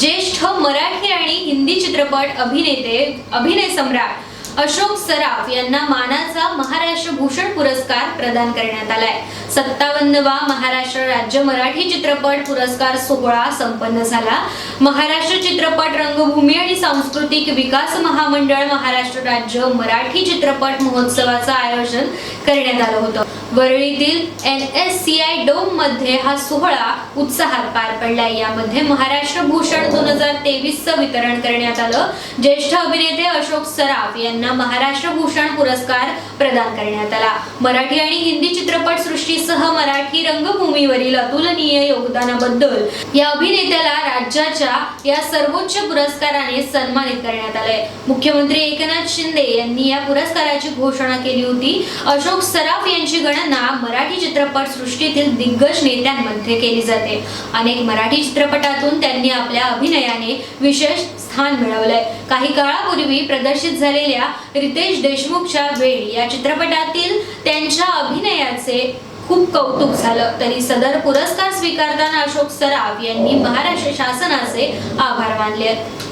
ज्येष्ठ मराठी आणि हिंदी चित्रपट अभिनेते अभिनय सम्राट अशोक सराफ यांना मानाचा महाराष्ट्र भूषण पुरस्कार प्रदान करण्यात आलाय. सत्तावन्नवा महाराष्ट्र राज्य मराठी चित्रपट पुरस्कार सोहळा संपन्न झाला. महाराष्ट्र चित्रपट रंगभूमी आणि सांस्कृतिक विकास महामंडळ महाराष्ट्र राज्य मराठी चित्रपट महोत्सवाचं आयोजन करण्यात आलं होतं. वरळीतील एन एस सी आय डोममध्ये हा सोहळा उत्साहात पार पडलाय. यामध्ये महाराष्ट्र भूषण दोन हजार तेवीसचं वितरण करण्यात आलं. ज्येष्ठ अभिनेते अशोक सराफ यांना महाराष्ट्र भूषण पुरस्कार प्रदान करण्यात आला. मराठी आणि हिंदी चित्रपट सृष्टीसह मराठी रंगभूमीवरील अतुलनीय योगदानाबद्दल या अभिनेत्याला राज्याच्या या सर्वोच्च पुरस्काराने सन्मानित करण्यात आलंय. मुख्यमंत्री एकनाथ शिंदे यांनी या पुरस्काराची घोषणा केली होती. अशोक सराफ यांची गणना मराठी चित्रपट सृष्टीतील दिग्गज नेत्यांमध्ये केली जाते. अनेक मराठी चित्रपटातून त्यांनी आपल्या अभिनयाने विशेष स्थान मिळवलंय. काही काळापूर्वी प्रदर्शित झालेल्या रितेश देशमुखच्या वेळ या चित्रपटातील त्यांच्या अभिनयाचे खूप कौतुक झालं. तरी सदर पुरस्कार स्वीकारताना अशोक सराफ यांनी महाराष्ट्र शासनाचे आभार मानले आहेत